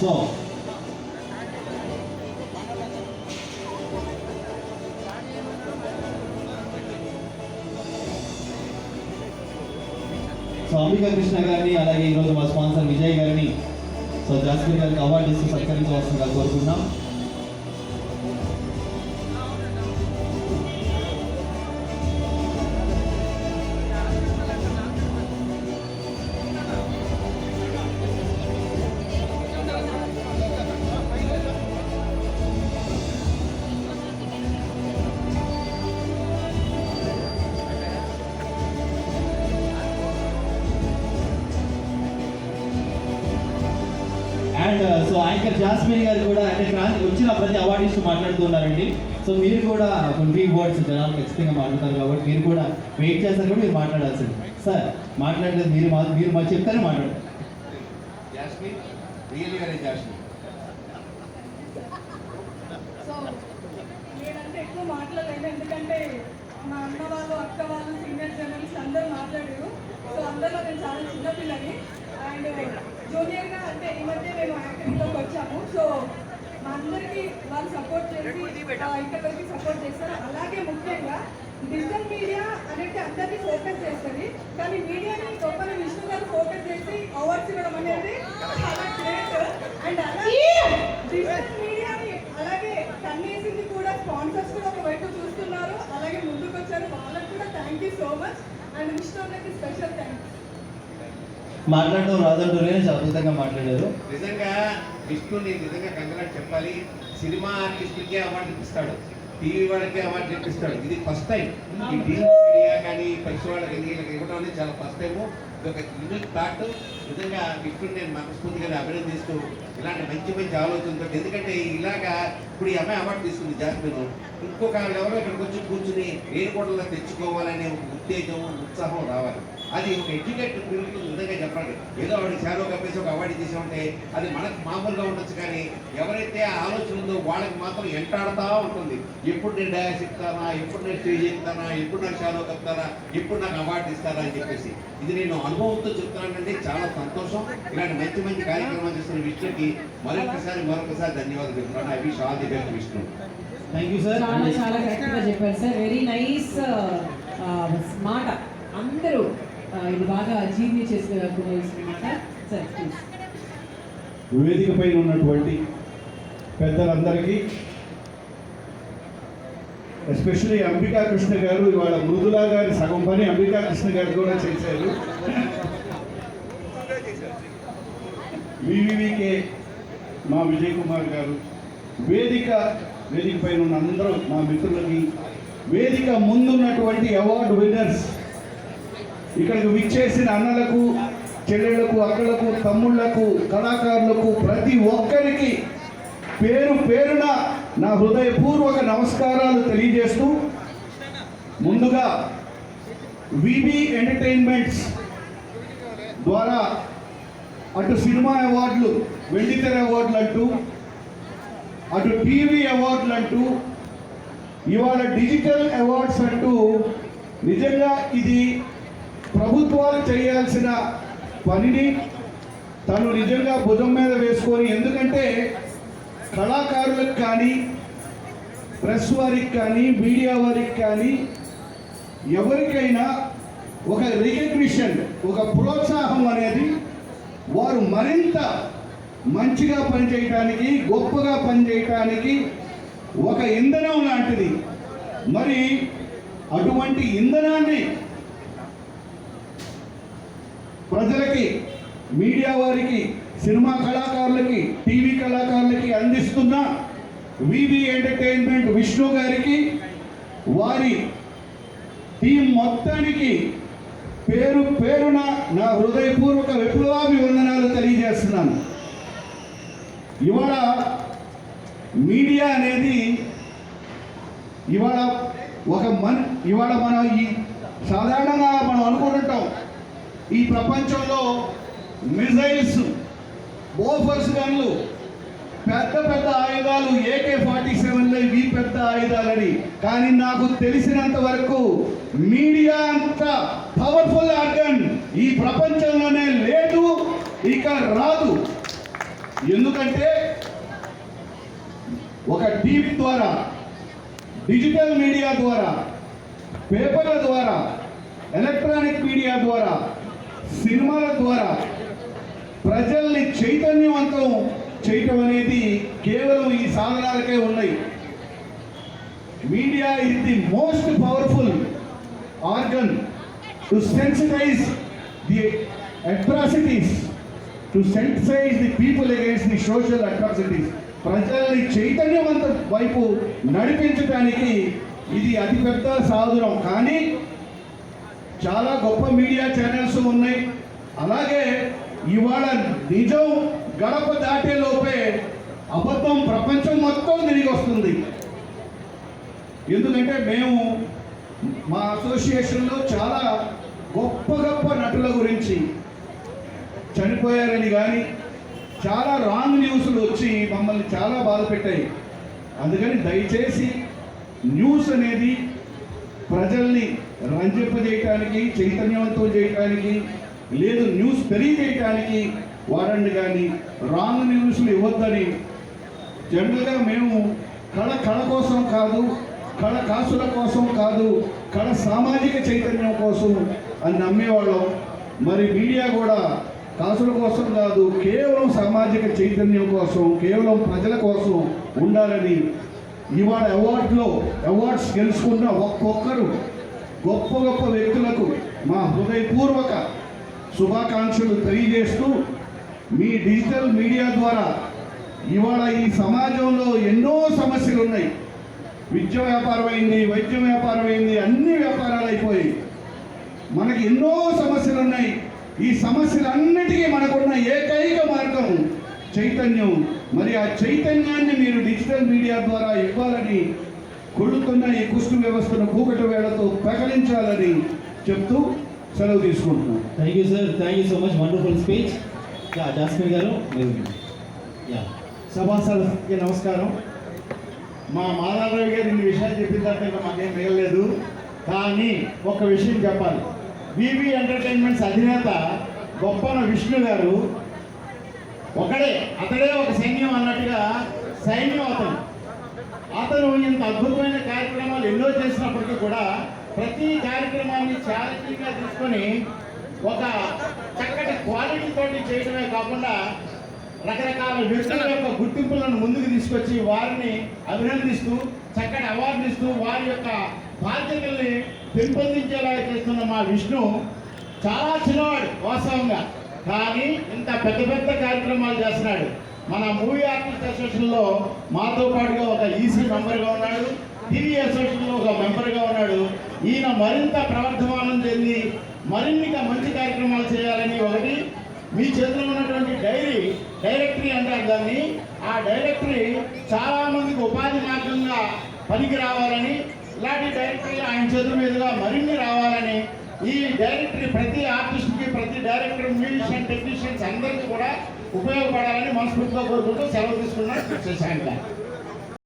So so Ambika Krishna గారిని అలాగే ఈరోజు మా స్పాన్సర్ విజయ్ గారిని సో జాస్మిన్ గారికి అవార్డు ఇస్తూ సత్కరించవలసిందిగా కోరుకున్నాం అండ్ సో యాంకర్ జాస్మిన్ గారు కూడా అంటే క్రాంతి వచ్చిన ప్రతి అవార్డు ఇస్తూ మాట్లాడుతున్నారండి సో మీరు కూడా కొన్ని వర్డ్స్ జనాలు ఖచ్చితంగా మాట్లాడతారు కాబట్టి మీరు కూడా వెయిట్ చేస్తారు కూడా మీరు మాట్లాడాల్సింది. సార్ మాట్లాడలేదు మీరు మా మీరు మా చెప్తానే మాట్లాడతారు. జాస్మిన్ రియల్ గానే జాస్మిన్. సో నేనంటే ఎక్కువ మాట్లాడలేదు ఎందుకంటే మా అన్న వాళ్ళు అక్క వాళ్ళు సీనియర్ జర్నలిస్ట్ అందరూ మాట్లాడారు. సో అందరిలో నేను చాలా చిన్నపిల్లని. అండ్ జూనియర్గా అంటే ఈ మధ్య మేము యాక్టింగ్లోకి వచ్చాము. సో మా అందరికీ వాళ్ళు సపోర్ట్ చేసి ఇక్కడ వరకు సపోర్ట్ చేస్తారు. అలాగే ముఖ్యంగా డిజిటల్ మీడియా అనేది అందరినీ ఫోకస్ చేస్తుంది. కానీ మీడియాని గొప్పని విష్ణు గారు ఫోకస్ చేసి అవార్డ్స్ ఇవ్వడం అనేది చాలా గ్రేట్ అండ్ అలాగే డిజిటల్ మీడియాని అలాగే కన్నేసింది కూడా స్పాన్సర్స్ కూడా ఒక వైపు చూస్తున్నారు అలాగే ముందుకు వచ్చారు వాళ్ళకి కూడా thank you so much and Vishnu అన్నకి స్పెషల్ థ్యాంక్స్ మాట్లాడడం రాదంటూనే అద్భుతంగా మాట్లాడారు. నిజంగా విష్ణుని నిజంగా కంగ్రాట్ చెప్పాలి. సినిమా ఆర్టిస్టులకే అవార్డు ఇప్పిస్తాడు. టీవీ వాళ్ళకే అవార్డు ఇప్పిస్తాడు. ఇది ఫస్ట్ టైం ఈ డిజిటల్ మీడియా కానీ పక్షి వాళ్ళకి వీళ్ళకి ఇవ్వడం అనేది చాలా ఫస్ట్ టైం ఇది ఒక యూనిక్ థాట్ నిజంగా విష్ణుని నేను మనస్ఫూర్తిగా అభినందిస్తూ ఇలాంటి మంచి మంచి ఆలోచనతో ఎందుకంటే ఇలాగా ఇప్పుడు ఈ అమ్మాయి అవార్డు తీసుకుంది జాస్మిన్ ఇంకొక వాళ్ళు ఎవరో ఇక్కడికి వచ్చి కూర్చుని ఏడుకోవడంలో తెచ్చుకోవాలనే ఉత్తేజం ఉత్సాహం రావాలి. అది ఒక ఎడ్యుకేటెడ్ పీపుల్కి నిజంగా చెప్పండి. ఏదో వాడి శాలో కప్పేసి ఒక అవార్డు తీసి ఉంటే అది మనకు మామూలుగా ఉండొచ్చు కానీ ఎవరైతే ఆలోచన ఉందో వాళ్ళకి మాత్రం ఎంటాడుతూ ఉంటుంది. ఎప్పుడు నేను డయాస్ ఇస్తానా? ఎప్పుడు నేను స్టేజ్ ఎక్కుతానా ఎప్పుడు నాకు శాలో కప్తానా ఎప్పుడు నాకు అవార్డు ఇస్తారా అని చెప్పేసి. ఇది నేను అనుభవంతో చెప్తానంటే చాలా సంతోషం. ఇలాంటి మంచి మంచి కార్యక్రమాలు చేస్తున్న విష్ణుకి మరొకసారి మరొకసారి ధన్యవాదాలు చెప్తున్నాను. I wish all the best Vishnu. Thank you sir చాలా చాలా కరెక్ట్గా చెప్పారు సార్ వెరీ నైస్ మాట అందరూ ఇది బాగా జీర్ణి చేసిన మాట సార్ వేదిక పైన ఉన్నటువంటి పెద్దలందరికీ ఎస్పెషలీ అంబికా కృష్ణ గారు ఇవాళ మృదులా గారి సగం పని అంబికా కృష్ణ గారు కూడా చేశారు. వివివికే మా విజయ్ కుమార్ గారు వేదిక వేదిక పైన ఉన్న అందరూ మా మిత్రులకి వేదిక ముందున్నటువంటి అవార్డు విన్నర్స్ ఇక్కడికి విచ్చేసిన అన్నలకు చెల్లెళ్ళకు అక్కలకు తమ్ముళ్ళకు కళాకారులకు ప్రతి ఒక్కరికి పేరు పేరున నా హృదయపూర్వక నమస్కారాలు తెలియజేస్తూ ముందుగా విబి ఎంటర్టైన్మెంట్స్ ద్వారా అటు సినిమా అవార్డులు వెండితెర అవార్డులు అంటూ అటు టీవీ అవార్డులు అంటూ ఇవాళ డిజిటల్ అవార్డ్స్ అంటూ నిజంగా ఇది ప్రభుత్వాలు చేయాల్సిన పనిని తను నిజంగా భుజం మీద వేసుకొని ఎందుకంటే కళాకారులకు కానీ ప్రెస్ వారికి కానీ మీడియా వారికి కానీ ఎవరికైనా ఒక రికగ్నిషన్ ఒక ప్రోత్సాహం అనేది వారు మరింత మంచిగా పనిచేయటానికి గొప్పగా పనిచేయటానికి ఒక ఇంధనం లాంటిది. మరి అటువంటి ఇంధనాన్ని ప్రజలకి మీడియా వారికి సినిమా కళాకారులకి టీవీ కళాకారులకి అందిస్తున్న వివి ఎంటర్టైన్మెంట్ విష్ణు గారికి వారి టీం మొత్తానికి పేరు పేరున నా హృదయపూర్వక విప్లవాభివందనాలు తెలియజేస్తున్నాను. ఇవాళ మీడియా అనేది ఇవాళ ఒక మన్ ఇవాళ మనం ఈ సాధారణంగా మనం అనుకుంటుంటాం ఈ ప్రపంచంలో మిజైల్స్ బోఫర్స్ గన్లు పెద్ద పెద్ద ఆయుధాలు ఏకే ఫార్టీ సెవెన్లో ఇవి పెద్ద ఆయుధాలని. కానీ నాకు తెలిసినంత వరకు మీడియా అంత పవర్ఫుల్ ఆర్గన్ ఈ ప్రపంచంలోనే లేదు ఇక రాదు. ఎందుకంటే ఒక టీవీ ద్వారా డిజిటల్ మీడియా ద్వారా పేపర్ల ద్వారా ఎలక్ట్రానిక్ మీడియా ద్వారా సినిమాల ద్వారా ప్రజల్ని చైతన్యవంతం చేయటం అనేది కేవలం ఈ సాధనాలకే ఉన్నాయి. Media is the most powerful organ to sensitise the atrocities to sensitise the people against the social atrocities ప్రజల్ని చైతన్యవంతం వైపు నడిపించడానికి ఇది అతిపెద్ద సాధనం. కానీ చాలా గొప్ప మీడియా ఛానల్స్ ఉన్నాయి. అలాగే ఇవాళ నిజం గడప దాటే లోపే అబద్ధం ప్రపంచం మొత్తం తిరిగి వస్తుంది. ఎందుకంటే మేము మా అసోసియేషన్లో చాలా గొప్ప గొప్ప నటుల గురించి చనిపోయారని కానీ చాలా రాంగ్ న్యూస్లు వచ్చి మమ్మల్ని చాలా బాధ పెట్టాయి. అందుకని దయచేసి న్యూస్ అనేది ప్రజల్ని రంజింపజేయటానికి చైతన్యవంతం చేయటానికి లేదు న్యూస్ తెలియజేయటానికి వారండి కానీ రాంగ్ న్యూస్లు ఇవ్వద్దని జనరల్గా మేము కళ కళ కోసం కాదు కళ కాసుల కోసం కాదు కళ సామాజిక చైతన్యం కోసం అని నమ్మేవాళ్ళం. మరి మీడియా కూడా కాసుల కోసం కాదు కేవలం సామాజిక చైతన్యం కోసం కేవలం ప్రజల కోసం ఉండాలని ఇవాళ అవార్డులో అవార్డ్స్ గెలుచుకున్న ఒక్కొక్కరు గొప్ప గొప్ప వ్యక్తులకు మా హృదయపూర్వక శుభాకాంక్షలు తెలియజేస్తూ మీ డిజిటల్ మీడియా ద్వారా ఇవాళ ఈ సమాజంలో ఎన్నో సమస్యలు ఉన్నాయి విద్య వ్యాపారం అయింది వైద్యం వ్యాపారం అయింది అన్ని వ్యాపారాలు అయిపోయాయి. మనకి ఎన్నో సమస్యలు ఉన్నాయి ఈ సమస్యలన్నిటికీ మనకున్న ఏకైక చైతన్యం. మరి ఆ చైతన్యాన్ని మీరు డిజిటల్ మీడియా ద్వారా ఇవ్వాలని కొడుతున్న ఈ కుష్టు వ్యవస్థను కూకటి వేళతో ప్రకటించాలని చెప్తూ సెలవు తీసుకుంటున్నాను. Thank you sir thank you so much wonderful speech yeah Jasmine గారు మీరు యా నమస్కారం. మా మాధవరావు గారు ఇన్ని విషయాలు చెప్పిన తర్వాత ఇంకా మాకేం మిగలేదు కానీ ఒక విషయం చెప్పాలి. బీబీ ఎంటర్టైన్మెంట్స్ అధినేత గొప్పన విష్ణు గారు ఒకడే అతడే ఒక సైన్యం అన్నట్టుగా సైన్యం అతను. అతను ఇంత అద్భుతమైన కార్యక్రమాలు ఎన్నో చేసినప్పటికీ కూడా ప్రతి కార్యక్రమాన్ని ఛాలెంజింగ్గా తీసుకొని ఒక చక్కటి క్వాలిటీ తోటి చేయడమే కాకుండా రకరకాల వ్యక్తుల యొక్క గుర్తింపులను ముందుకు తీసుకొచ్చి వారిని అభినందిస్తూ చక్కటి అవార్డులు ఇస్తూ వారి యొక్క బాధ్యతల్ని పెంపొందించేలా చేస్తున్న మా విష్ణు చాలా చిన్నవాడు వాస్తవంగా. కానీ ఇంత పెద్ద పెద్ద కార్యక్రమాలు చేస్తున్నాడు. మన మూవీ ఆర్టిస్ట్ అసోసియేషన్లో మాతో పాటుగా ఒక ఈసీ మెంబర్గా ఉన్నాడు. టీవీ అసోసియేషన్లో ఒక మెంబర్గా ఉన్నాడు. ఈయన మరింత ప్రవర్ధమానం చెంది మరిన్ని మంచి కార్యక్రమాలు చేయాలని ఒకటి మీ చేతిలో ఉన్నటువంటి డైరీ డైరెక్టరీ అంటారు దాన్ని. ఆ డైరెక్టరీ చాలామందికి ఉపాధి మార్గంగా పనికి రావాలని ఇలాంటి డైరెక్టరీ ఆయన చేతుల మీదుగా మరిన్ని రావాలని ఈ డైరెక్టరీ ప్రతి ఆర్టిస్ట్కి ప్రతి డైరెక్టర్ మ్యూజిషియన్ టెక్నీషియన్స్ అందరికీ కూడా ఉపయోగపడాలని మనస్ఫూర్తిగా కోరుకుంటూ సెలవు తీసుకున్నాను శశాంక్ గారు